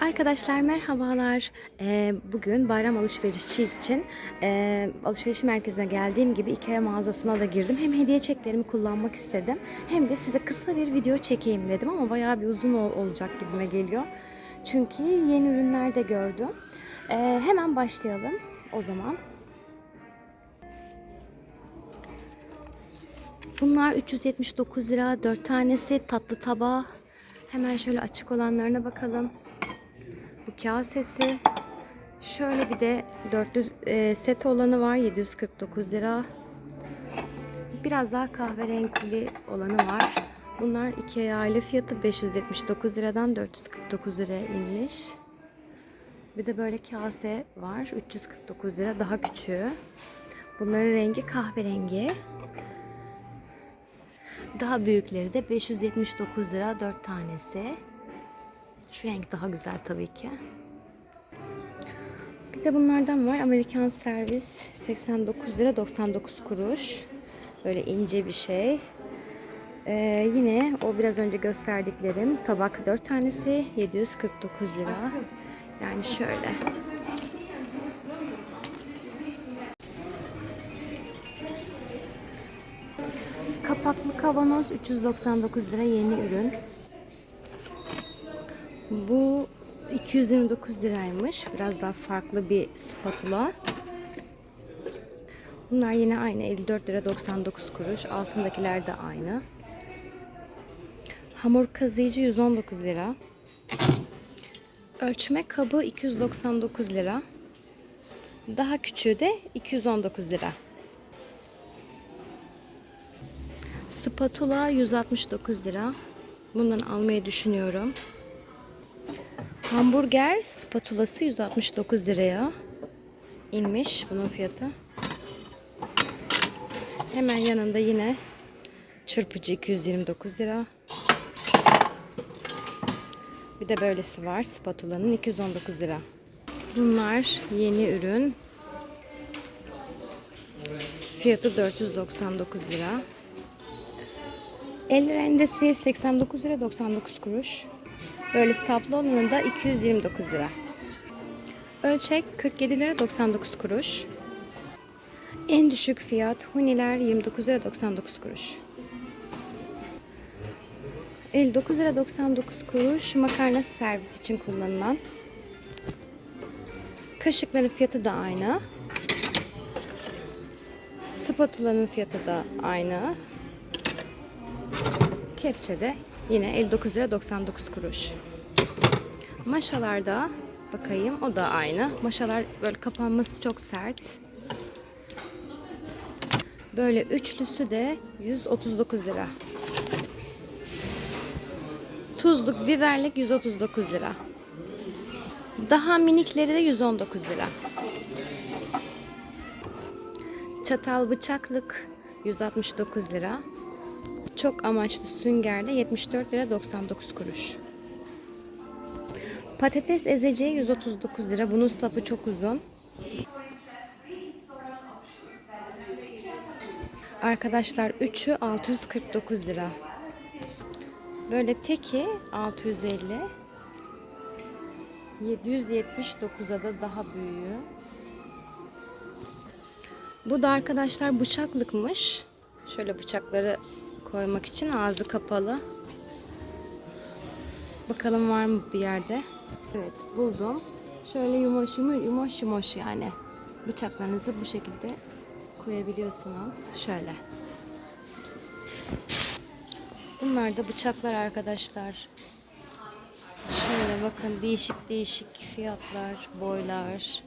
Arkadaşlar merhabalar. Ee, bugün bayram alışverişi için e, alışveriş merkezine geldiğim gibi Ikea mağazasına da girdim. Hem hediye çeklerimi kullanmak istedim hem de size kısa bir video çekeyim dedim ama bayağı bir uzun ol- olacak gibime geliyor. Çünkü yeni ürünler de gördüm. Ee, hemen başlayalım o zaman. Bunlar 379 lira 4 tanesi tatlı tabağı. Hemen şöyle açık olanlarına bakalım. Bu kasesi. Şöyle bir de dörtlü e, set olanı var 749 lira. Biraz daha kahverengili olanı var. Bunlar iki aile fiyatı 579 liradan 449 liraya inmiş. Bir de böyle kase var 349 lira daha küçüğü. Bunların rengi kahverengi. Daha büyükleri de 579 lira 4 tanesi. Şu renk daha güzel tabii ki. Bir de bunlardan var. Amerikan servis 89 lira 99 kuruş. Böyle ince bir şey. Ee, yine o biraz önce gösterdiklerim tabak 4 tanesi 749 lira. Yani şöyle. Kapaklı kavanoz 399 lira yeni ürün. Bu 229 liraymış. Biraz daha farklı bir spatula. Bunlar yine aynı 54 lira 99 kuruş. Altındakiler de aynı. Hamur kazıyıcı 119 lira. Ölçme kabı 299 lira. Daha küçüğü de 219 lira. Spatula 169 lira. Bundan almayı düşünüyorum. Hamburger spatulası 169 liraya inmiş bunun fiyatı. Hemen yanında yine çırpıcı 229 lira. Bir de böylesi var spatulanın 219 lira. Bunlar yeni ürün. Fiyatı 499 lira. El rendesi 89 lira 99 kuruş. Böyle saplı olanı da 229 lira. Ölçek 47 lira 99 kuruş. En düşük fiyat huniler 29 lira 99 kuruş. 59 lira 99 kuruş makarna servis için kullanılan. Kaşıkların fiyatı da aynı. Spatulanın fiyatı da aynı. Kepçe de yine 59 lira 99 kuruş. Maşalarda bakayım o da aynı. Maşalar böyle kapanması çok sert. Böyle üçlüsü de 139 lira. Tuzluk, biberlik 139 lira. Daha minikleri de 119 lira. Çatal bıçaklık 169 lira. Çok amaçlı süngerde 74 lira 99 kuruş. Patates ezeceği 139 lira. Bunun sapı çok uzun. Arkadaşlar üçü 649 lira. Böyle teki 650. 779'a da daha büyüğü. Bu da arkadaşlar bıçaklıkmış. Şöyle bıçakları koymak için ağzı kapalı. Bakalım var mı bir yerde? Evet buldum. Şöyle yumuş yumuş yumuş yumuş yani. Bıçaklarınızı bu şekilde koyabiliyorsunuz. Şöyle. Bunlar da bıçaklar arkadaşlar. Şöyle bakın değişik değişik fiyatlar, boylar.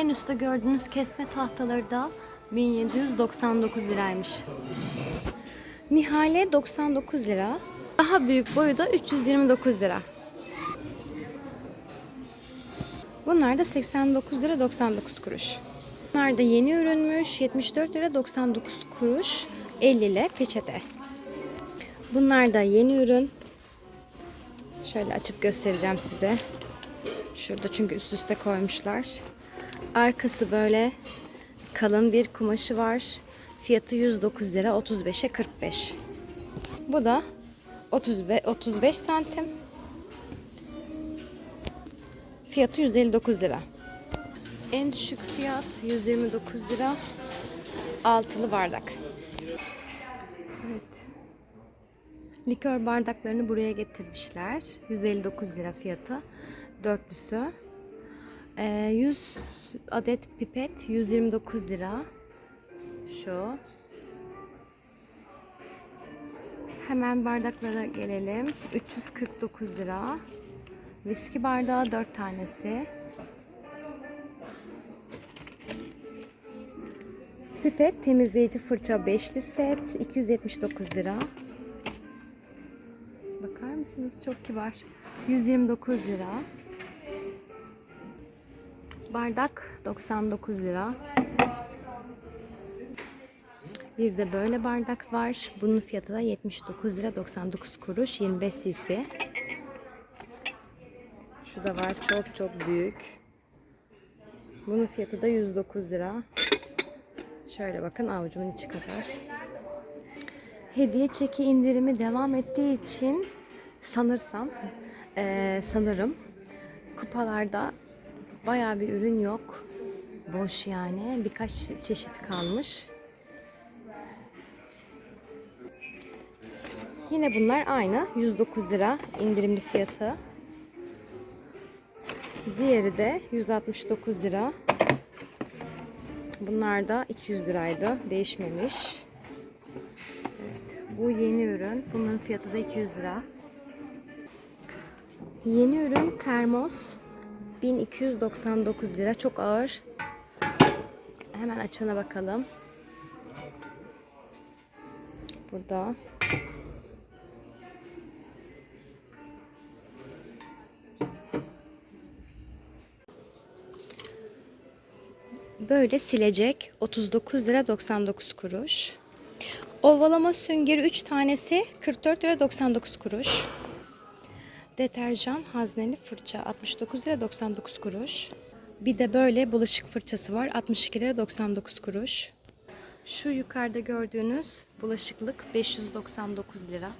En üstte gördüğünüz kesme tahtaları da 1799 liraymış. Nihale 99 lira. Daha büyük boyu da 329 lira. Bunlar da 89 lira 99 kuruş. Bunlar da yeni ürünmüş. 74 lira 99 kuruş. 50 ile peçete. Bunlar da yeni ürün. Şöyle açıp göstereceğim size. Şurada çünkü üst üste koymuşlar. Arkası böyle kalın bir kumaşı var. Fiyatı 109 lira 35'e 45. Bu da 35, 35 santim. Fiyatı 159 lira. En düşük fiyat 129 lira. Altılı bardak. Evet. Likör bardaklarını buraya getirmişler. 159 lira fiyatı. Dörtlüsü. Ee, 100 adet pipet 129 lira. Şu. Hemen bardaklara gelelim. 349 lira. Viski bardağı 4 tanesi. Pipet temizleyici fırça beşli set 279 lira. Bakar mısınız? Çok kibar. 129 lira. Bardak 99 lira. Bir de böyle bardak var. Bunun fiyatı da 79 lira 99 kuruş 25 cc. Şu da var çok çok büyük. Bunun fiyatı da 109 lira. Şöyle bakın avucumun içi kadar. Hediye çeki indirimi devam ettiği için sanırsam eee, sanırım kupalarda bayağı bir ürün yok. Boş yani. Birkaç çeşit kalmış. Yine bunlar aynı. 109 lira indirimli fiyatı. Diğeri de 169 lira. Bunlar da 200 liraydı. Değişmemiş. Evet, bu yeni ürün. Bunların fiyatı da 200 lira. Yeni ürün termos 1299 lira. Çok ağır. Hemen açına bakalım. Burada. Böyle silecek 39 lira 99 kuruş. Ovalama süngeri 3 tanesi 44 lira 99 kuruş. Deterjan hazneli fırça 69 lira 99 kuruş. Bir de böyle bulaşık fırçası var 62 lira 99 kuruş. Şu yukarıda gördüğünüz bulaşıklık 599 lira.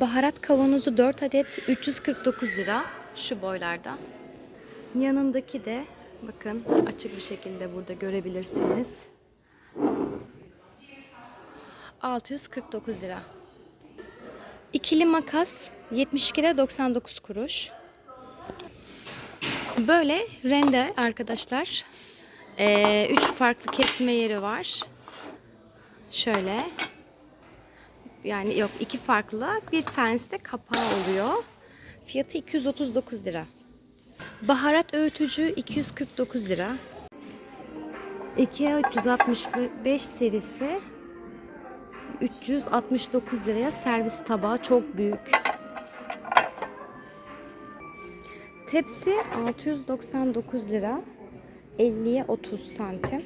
Baharat kavanozu 4 adet 349 lira şu boylarda. Yanındaki de bakın açık bir şekilde burada görebilirsiniz. 649 lira. İkili makas 72 lira 99 kuruş. Böyle rende arkadaşlar. Ee, üç farklı kesme yeri var. Şöyle. Yani yok iki farklı. Bir tanesi de kapağı oluyor. Fiyatı 239 lira. Baharat öğütücü 249 lira. IKEA 365 serisi 369 liraya servis tabağı çok büyük. Tepsi 699 lira. 50'ye 30 santim.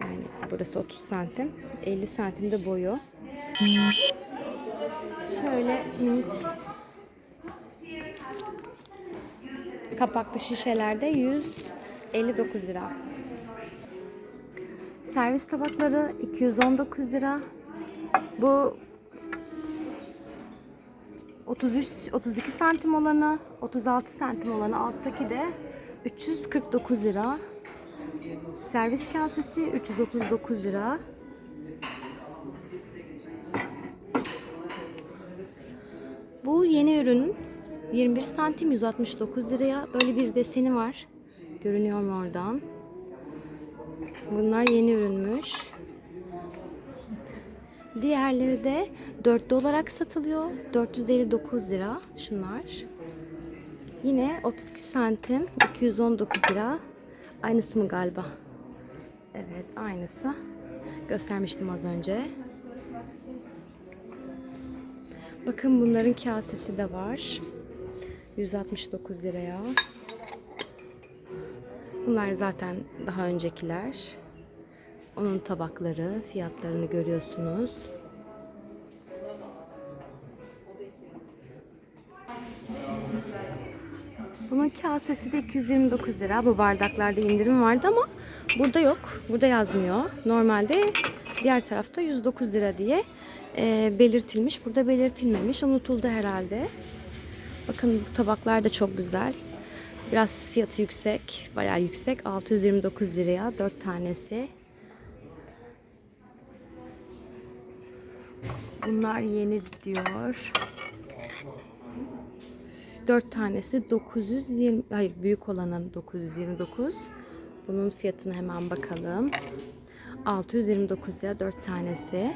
Yani burası 30 santim. 50 santim de boyu. Şöyle minik kapaklı şişelerde 159 lira. Servis tabakları 219 lira. Bu 33 32 santim olanı, 36 santim olanı alttaki de 349 lira. Servis kasesi 339 lira. Bu yeni ürünün 21 santim 169 liraya böyle bir deseni var. Görünüyor mu oradan? Bunlar yeni ürünmüş. Diğerleri de dörtlü olarak satılıyor. 459 lira şunlar. Yine 32 santim 219 lira. Aynısı mı galiba? Evet aynısı. Göstermiştim az önce. Bakın bunların kasesi de var. 169 liraya. Bunlar zaten daha öncekiler. Onun tabakları, fiyatlarını görüyorsunuz. Kasesi de 229 lira. Bu bardaklarda indirim vardı ama burada yok. Burada yazmıyor. Normalde diğer tarafta 109 lira diye e, belirtilmiş. Burada belirtilmemiş. Unutuldu herhalde. Bakın bu tabaklar da çok güzel. Biraz fiyatı yüksek. Bayağı yüksek. 629 liraya 4 tanesi. Bunlar yeni diyor. 4 tanesi 920 hayır büyük olanın 929. Bunun fiyatına hemen bakalım. 629 lira 4 tanesi.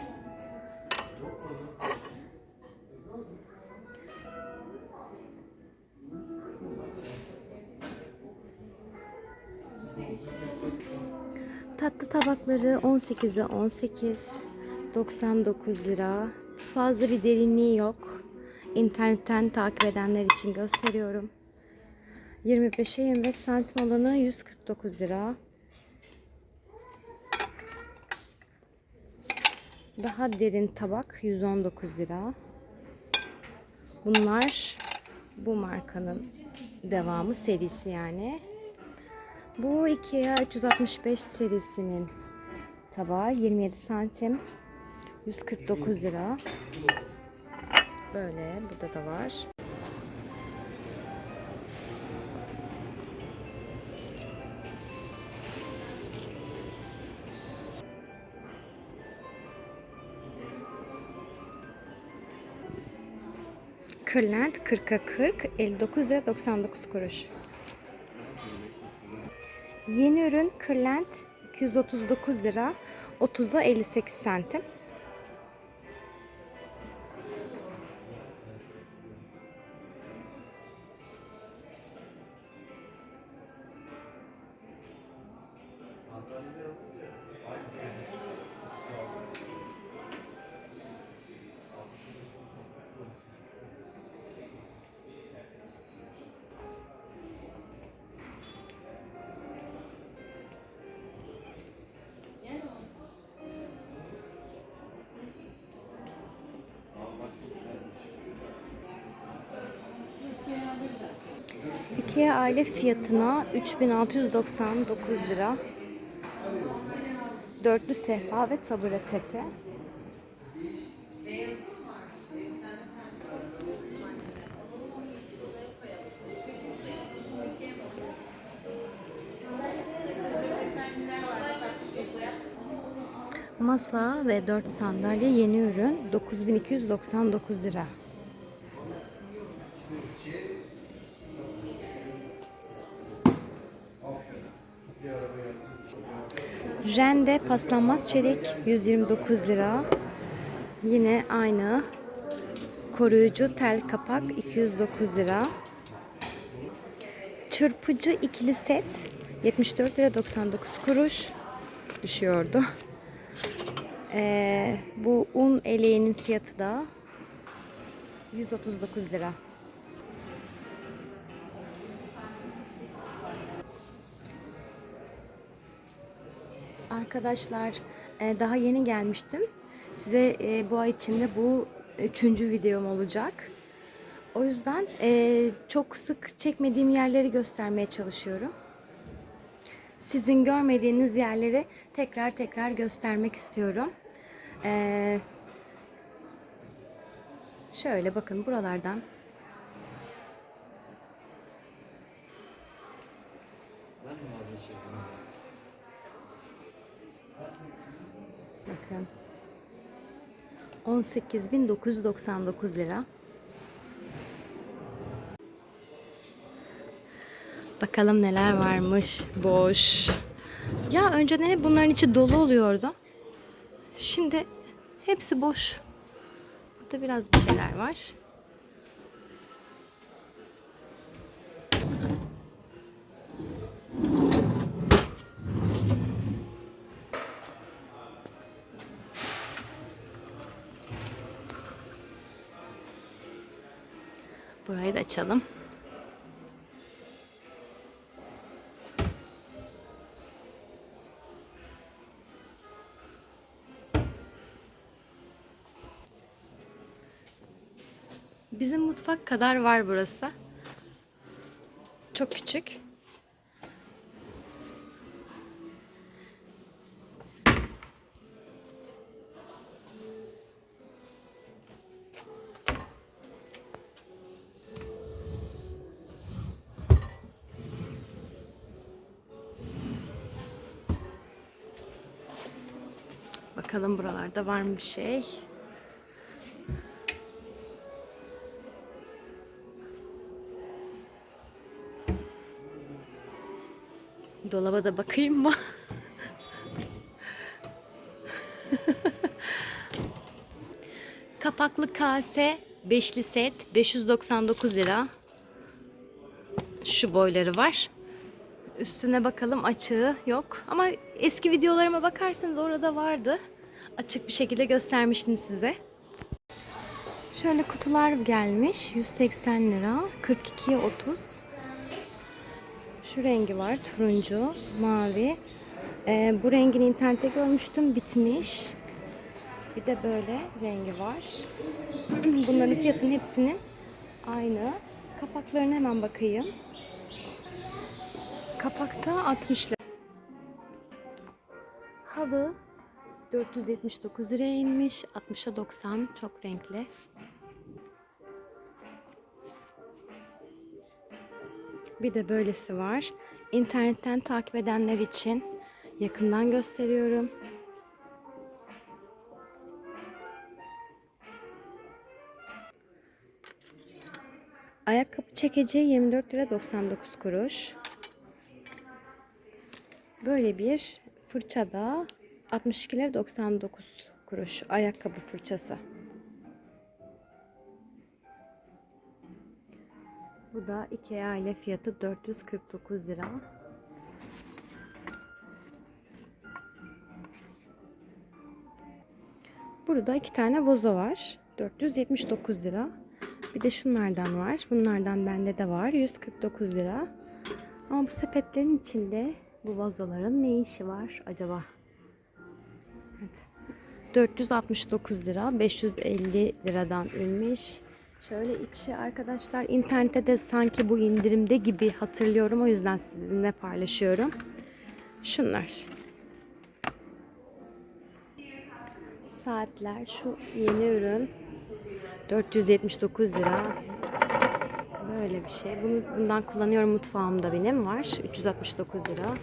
Tatlı tabakları 18'e 18 99 lira. Fazla bir derinliği yok. İnternetten takip edenler için gösteriyorum. 25'e 25 santim olanı 149 lira. Daha derin tabak 119 lira. Bunlar bu markanın devamı serisi yani. Bu IKEA 365 serisinin tabağı 27 santim 149 lira. Böyle burada da var. Kırlent 40'a 40 59 lira 99 kuruş. Yeni ürün Kırlent 239 lira 30'a 58 santim. İkiye aile fiyatına 3699 lira. Dörtlü sehpa ve tabure seti. Masa ve 4 sandalye yeni ürün 9299 lira. Rende paslanmaz çelik 129 lira. Yine aynı. Koruyucu tel kapak 209 lira. Çırpıcı ikili set 74 lira 99 kuruş düşüyordu. Ee, bu un eleğinin fiyatı da 139 lira. Arkadaşlar e, daha yeni gelmiştim. Size e, bu ay içinde bu üçüncü videom olacak. O yüzden e, çok sık çekmediğim yerleri göstermeye çalışıyorum. Sizin görmediğiniz yerleri tekrar tekrar göstermek istiyorum. Şöyle bakın buralardan Ben de vazgeçirdim. Bakın. 18.999 lira. Bakalım neler varmış. Boş. Ya önceden hep bunların içi dolu oluyordu. Şimdi hepsi boş. Burada biraz bir şeyler var. Burayı da açalım. Bizim mutfak kadar var burası. Çok küçük. Bakalım buralarda var mı bir şey? Dolaba da bakayım mı? Kapaklı kase beşli set 599 lira. Şu boyları var. Üstüne bakalım açığı yok. Ama eski videolarıma bakarsanız orada vardı. Açık bir şekilde göstermiştim size. Şöyle kutular gelmiş. 180 lira. 42'ye 30. Şu rengi var. Turuncu, mavi. Ee, bu rengini internette görmüştüm. Bitmiş. Bir de böyle rengi var. Bunların fiyatının hepsinin aynı. Kapaklarına hemen bakayım. Kapakta 60 lira. Halı 479 liraya inmiş. 60'a 90 çok renkli. Bir de böylesi var. İnternetten takip edenler için yakından gösteriyorum. Ayakkabı çekeci 24 lira 99 kuruş. Böyle bir fırça da 62 lira 99 kuruş ayakkabı fırçası. Bu da Ikea ile fiyatı 449 lira. Burada iki tane vazo var. 479 lira. Bir de şunlardan var. Bunlardan bende de var. 149 lira. Ama bu sepetlerin içinde bu vazoların ne işi var acaba? Evet. 469 lira. 550 liradan ünmüş. Şöyle içi arkadaşlar internette de sanki bu indirimde gibi hatırlıyorum. O yüzden sizinle paylaşıyorum. Şunlar. Saatler. Şu yeni ürün. 479 lira. Böyle bir şey. Bunu, bundan kullanıyorum mutfağımda benim var. 369 lira.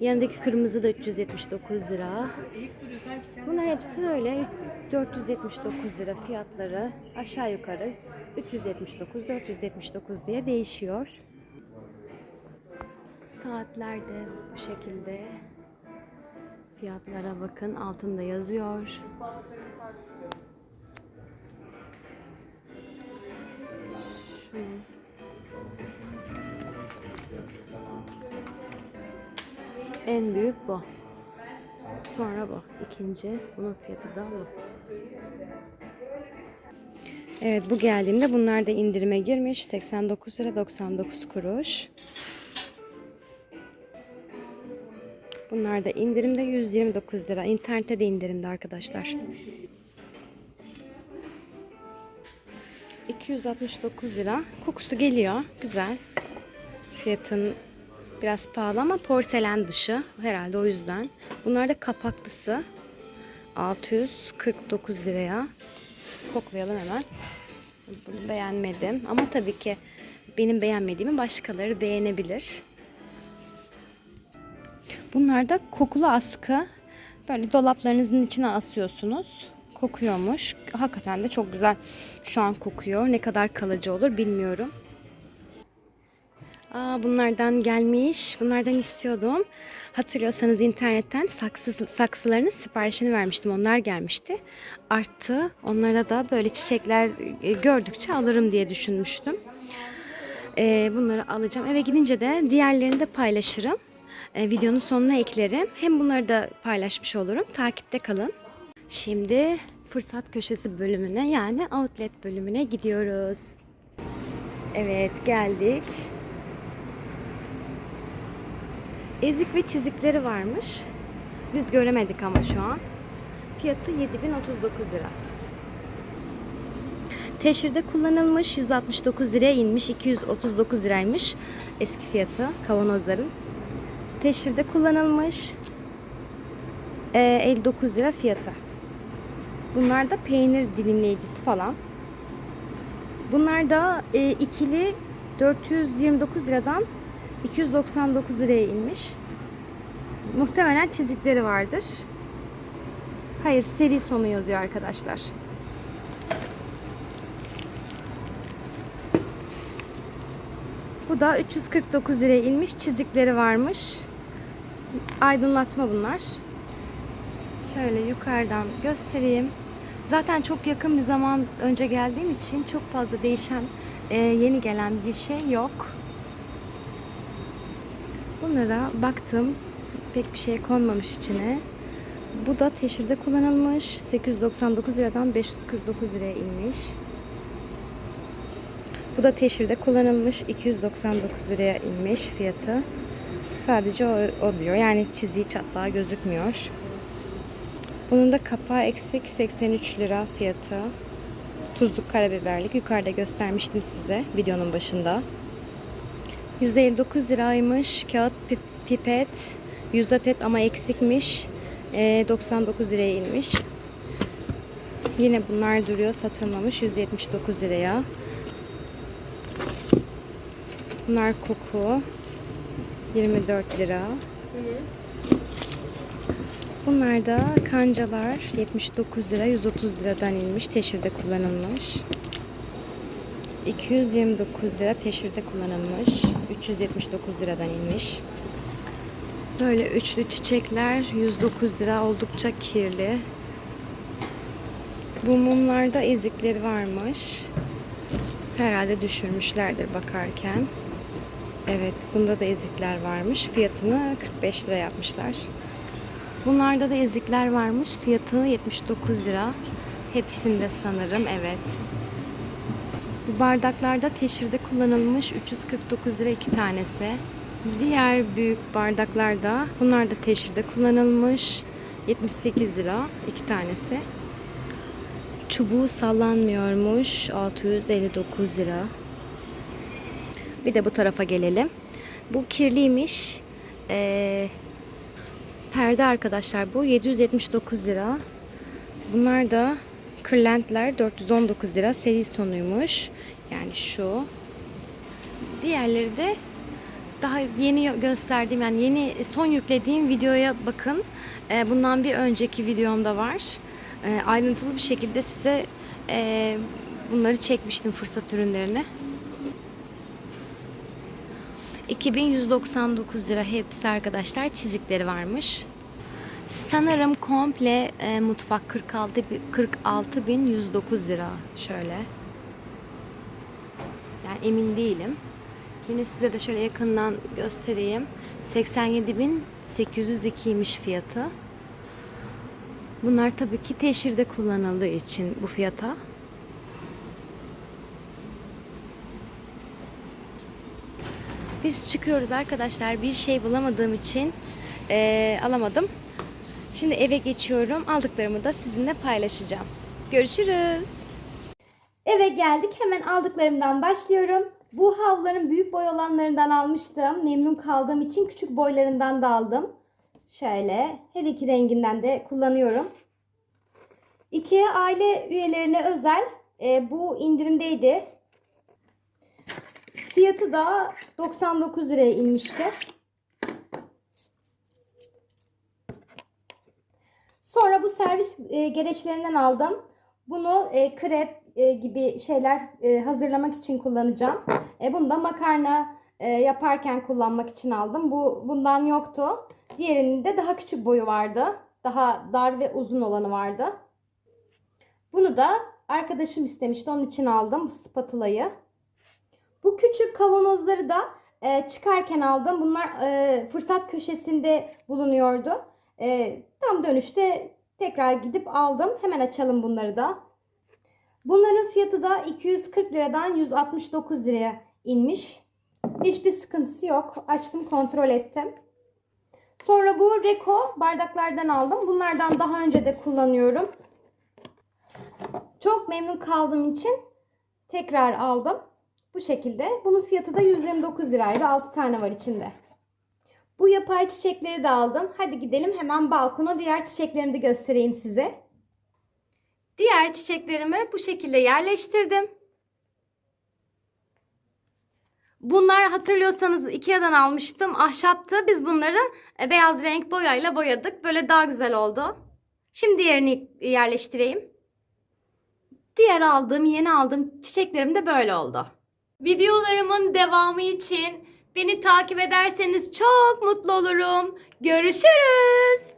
Yanındaki kırmızı da 379 lira. Bunlar hepsi öyle. 479 lira fiyatları. Aşağı yukarı 379, 479 diye değişiyor. Saatler de bu şekilde. Fiyatlara bakın. Altında yazıyor. En büyük bu. Sonra bu. ikinci. Bunun fiyatı da bu. Evet bu geldiğinde bunlar da indirime girmiş. 89 lira 99 kuruş. Bunlar da indirimde 129 lira. İnternette de indirimde arkadaşlar. 269 lira. Kokusu geliyor. Güzel. Fiyatın biraz pahalı ama porselen dışı. Herhalde o yüzden. Bunlar da kapaklısı. 649 liraya. Koklayalım hemen. Bunu beğenmedim. Ama tabii ki benim beğenmediğimi başkaları beğenebilir. Bunlar da kokulu askı. Böyle dolaplarınızın içine asıyorsunuz. Kokuyormuş. Hakikaten de çok güzel şu an kokuyor. Ne kadar kalıcı olur bilmiyorum. Aa, bunlardan gelmiş. Bunlardan istiyordum. Hatırlıyorsanız internetten saksı, saksılarının siparişini vermiştim. Onlar gelmişti. Arttı. Onlara da böyle çiçekler e, gördükçe alırım diye düşünmüştüm. Ee, bunları alacağım. Eve gidince de diğerlerini de paylaşırım. Ee, videonun sonuna eklerim. Hem bunları da paylaşmış olurum. Takipte kalın. Şimdi fırsat köşesi bölümüne yani outlet bölümüne gidiyoruz. Evet geldik. Ezik ve çizikleri varmış. Biz göremedik ama şu an. Fiyatı 7039 lira. Teşhirde kullanılmış 169 liraya inmiş 239 liraymış eski fiyatı kavanozların. Teşhirde kullanılmış e, 59 lira fiyatı. Bunlar da peynir dilimleyicisi falan. Bunlar da e, ikili 429 liradan 299 liraya inmiş. Muhtemelen çizikleri vardır. Hayır seri sonu yazıyor arkadaşlar. Bu da 349 liraya inmiş. Çizikleri varmış. Aydınlatma bunlar. Şöyle yukarıdan göstereyim. Zaten çok yakın bir zaman önce geldiğim için çok fazla değişen, e, yeni gelen bir şey yok. Bunlara baktım. Pek bir şey konmamış içine. Bu da teşhirde kullanılmış. 899 liradan 549 liraya inmiş. Bu da teşhirde kullanılmış. 299 liraya inmiş fiyatı. Sadece o, o diyor. Yani çiziği çatlağı gözükmüyor. Bunun da kapağı eksik 83 lira fiyatı. Tuzluk karabiberlik. Yukarıda göstermiştim size videonun başında. 159 liraymış. Kağıt pi- pipet. 100 adet ama eksikmiş. Ee, 99 liraya inmiş. Yine bunlar duruyor satılmamış 179 liraya. Bunlar koku 24 lira. Bunlar da kancalar 79 lira 130 liradan inmiş teşhirde kullanılmış. 229 lira teşhirde kullanılmış. 379 liradan inmiş. Böyle üçlü çiçekler 109 lira oldukça kirli. Bu mumlarda ezikleri varmış. Herhalde düşürmüşlerdir bakarken. Evet, bunda da ezikler varmış. Fiyatını 45 lira yapmışlar. Bunlarda da ezikler varmış. Fiyatı 79 lira. Hepsinde sanırım, evet. Bardaklarda teşhirde kullanılmış 349 lira iki tanesi. Diğer büyük bardaklarda bunlar da teşhirde kullanılmış 78 lira iki tanesi. Çubuğu sallanmıyormuş 659 lira. Bir de bu tarafa gelelim. Bu kirliymiş. Ee, perde arkadaşlar bu 779 lira. Bunlar da kırlentler 419 lira. Seri sonuymuş. Yani şu. Diğerleri de daha yeni gösterdiğim yani yeni son yüklediğim videoya bakın. Ee, bundan bir önceki videomda var. Ee, ayrıntılı bir şekilde size e, bunları çekmiştim fırsat ürünlerini. 2199 lira hepsi arkadaşlar çizikleri varmış. Sanırım komple e, mutfak 46 46.109 lira şöyle. Yani emin değilim. Yine size de şöyle yakından göstereyim. 87.802'ymiş fiyatı. Bunlar tabii ki teşhirde kullanıldığı için bu fiyata. Biz çıkıyoruz arkadaşlar. Bir şey bulamadığım için eee, alamadım. Şimdi eve geçiyorum. Aldıklarımı da sizinle paylaşacağım. Görüşürüz. Eve geldik. Hemen aldıklarımdan başlıyorum. Bu havluların büyük boy olanlarından almıştım. Memnun kaldığım için küçük boylarından da aldım. Şöyle her iki renginden de kullanıyorum. IKEA aile üyelerine özel e, bu indirimdeydi. Fiyatı da 99 liraya inmişti. Sonra bu servis e, gereçlerinden aldım. Bunu e, krep e, gibi şeyler e, hazırlamak için kullanacağım. E, bunu da makarna e, yaparken kullanmak için aldım. Bu bundan yoktu. Diğerinin de daha küçük boyu vardı. Daha dar ve uzun olanı vardı. Bunu da arkadaşım istemişti. Onun için aldım bu spatulayı. Bu küçük kavanozları da e, çıkarken aldım. Bunlar e, fırsat köşesinde bulunuyordu. E, tam dönüşte tekrar gidip aldım. Hemen açalım bunları da. Bunların fiyatı da 240 liradan 169 liraya inmiş. Hiçbir sıkıntısı yok. Açtım kontrol ettim. Sonra bu Reko bardaklardan aldım. Bunlardan daha önce de kullanıyorum. Çok memnun kaldığım için Tekrar aldım. Bu şekilde. Bunun fiyatı da 129 liraydı. 6 tane var içinde. Bu yapay çiçekleri de aldım. Hadi gidelim hemen balkona diğer çiçeklerimi de göstereyim size. Diğer çiçeklerimi bu şekilde yerleştirdim. Bunlar hatırlıyorsanız Ikea'dan almıştım. Ahşaptı. Biz bunları e, beyaz renk boyayla boyadık. Böyle daha güzel oldu. Şimdi diğerini yerleştireyim. Diğer aldığım, yeni aldığım çiçeklerim de böyle oldu. Videolarımın devamı için beni takip ederseniz çok mutlu olurum. Görüşürüz.